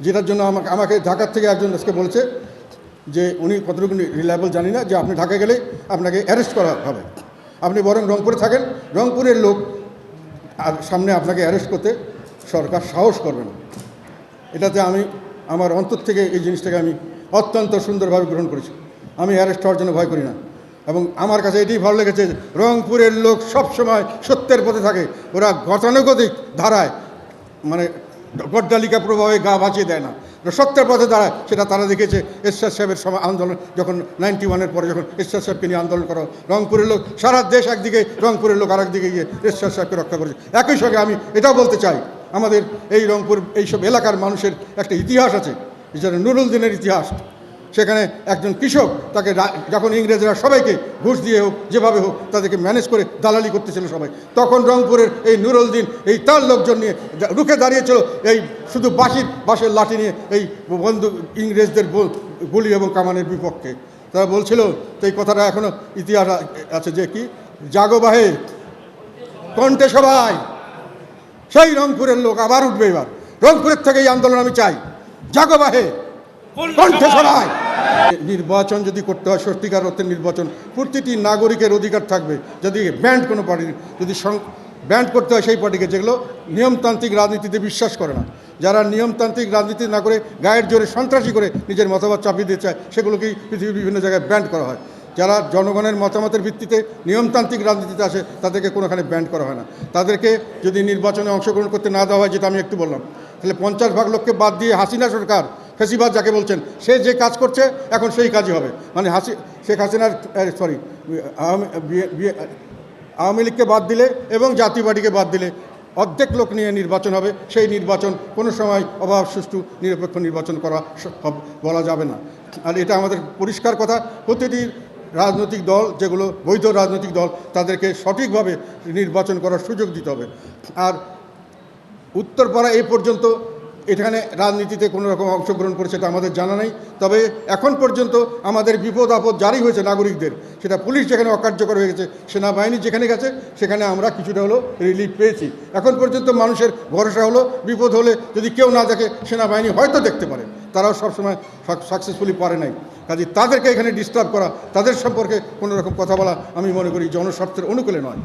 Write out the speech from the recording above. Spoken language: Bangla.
যেটার জন্য আমাকে আমাকে ঢাকার থেকে একজন আজকে বলেছে যে উনি কতটুকু রিলায়েবল জানি না, যে আপনি ঢাকা গেলে আপনাকে অ্যারেস্ট করা হবে। আপনি বরং রংপুরে থাকেন। রংপুরের লোক আর সামনে আপনাকে অ্যারেস্ট করতে সরকার সাহস করবে না। এটাতে আমি আমার অন্তর থেকে এই জিনিসটাকে আমি অত্যন্ত সুন্দরভাবে গ্রহণ করেছি। আমি অ্যারেস্ট হওয়ার জন্য ভয় করি না। এবং আমার কাছে এটাই ভালো লেগেছে রংপুরের লোক সবসময় সত্যের পথে থাকে। ওরা গতানুগতিক ধারায়। মানে গড্ডালিকা প্রভাবে গা বাঁচিয়ে দেয় না। সত্যের পথে দাঁড়ায় সেটা তারা দেখেছে এরশাদ সাহেবের সময় আন্দোলন, যখন নাইনটি ওয়ানের পরে যখন এরশাদ সাহেবকে নিয়ে আন্দোলন করো রংপুরের লোক, সারা দেশ একদিকে, রংপুরের লোক আরেকদিকে গিয়ে এরশাদ সাহেবকে রক্ষা করেছে। একই সঙ্গে আমি এটাও বলতে চাই, আমাদের এই রংপুর, এইসব এলাকার মানুষের একটা ইতিহাস আছে, যেটা নুরুল দিনের ইতিহাস। সেখানে একজন কৃষক তাকে যখন ইংরেজরা সবাইকে ঘুষ দিয়ে হোক, যেভাবে হোক, তাদেরকে ম্যানেজ করে দালালি করতেছিল সবাই। তখন রংপুরের এই নুরুল দিন এই তার লোকজন নিয়ে রুখে দাঁড়িয়েছিল এই শুধু বাঁশির, বাঁশের লাঠি নিয়ে এই বন্ধু ইংরেজদের গুলি এবং কামানের বিপক্ষে। তারা বলছিল, তো এই কথাটা এখনও ইতিহাস আছে যে কি? জাগোবাহে কণ্ঠে সবাই, সেই রংপুরের লোক আবার উঠবে এবার। রংপুরের থেকে এই আন্দোলন আমি চাই। জাগোবাহে কণ্ঠে সবাই। নির্বাচন যদি করতে হয়, সত্যিকার অর্থে নির্বাচন, প্রতিটি নাগরিকের অধিকার থাকবে। যদি ব্যান্ড কোনো পার্টি, যদি ব্যান্ড করতে হয় সেই পার্টিকে, যেগুলো নিয়মতান্ত্রিক রাজনীতিতে বিশ্বাস করে না। যারা নিয়মতান্ত্রিক রাজনীতি না করে, গায়ের জোরে সন্ত্রাসী করে নিজের মতামত চাপিয়ে দিতে চায়, সেগুলোকেই পৃথিবীর বিভিন্ন জায়গায় ব্যান্ড করা হয়। যারা জনগণের মতামতের ভিত্তিতে নিয়মতান্ত্রিক রাজনীতিতে আসে, তাদেরকে কোনোখানে ব্যান্ড করা হয় না। তাদেরকে যদি নির্বাচনে অংশগ্রহণ করতে না দেওয়া হয়, যেটা আমি একটু বললাম, তাহলে পঞ্চাশ ভাগ লোককে বাদ দিয়ে হাসিনা সরকার ফেসিবাদ যাকে বলছেন, সে যে কাজ করছে, এখন সেই কাজই হবে। মানে হাসি, শেখ হাসিনার সরি আওয়ামী লীগকে বাদ দিলে এবং জাতীয় বাদ দিলে অর্ধেক লোক নিয়ে নির্বাচন হবে। সেই নির্বাচন কোনো সময় অভাব, সুষ্ঠু, নিরপেক্ষ নির্বাচন করা বলা যাবে না। আর এটা আমাদের পরিষ্কার কথা, প্রতিটি রাজনৈতিক দল, যেগুলো বৈধ রাজনৈতিক দল, তাদেরকে সঠিকভাবে নির্বাচন করার সুযোগ দিতে হবে। আর উত্তরপাড়া এ পর্যন্ত এখানে রাজনীতিতে কোনো রকম অংশগ্রহণ করেছে এটা আমাদের জানা নেই। তবে এখন পর্যন্ত আমাদের বিপদ আপদ জারি হয়েছে নাগরিকদের, সেটা পুলিশ যেখানে অকার্যকর হয়ে গেছে, সেনাবাহিনী যেখানে গেছে, সেখানে আমরা কিছুটা হলো রিলিফ পেয়েছি। এখন পর্যন্ত মানুষের ভরসা হলো বিপদ হলে যদি কেউ না দেখে সেনাবাহিনী হয়তো দেখতে পারে, তারাও সবসময় সাকসেসফুলি পারে নাই। কাজে তাদেরকে এখানে ডিস্টার্ব করা, তাদের সম্পর্কে কোনো রকম কথা বলা আমি মনে করি জনস্বার্থের অনুকূলে নয়।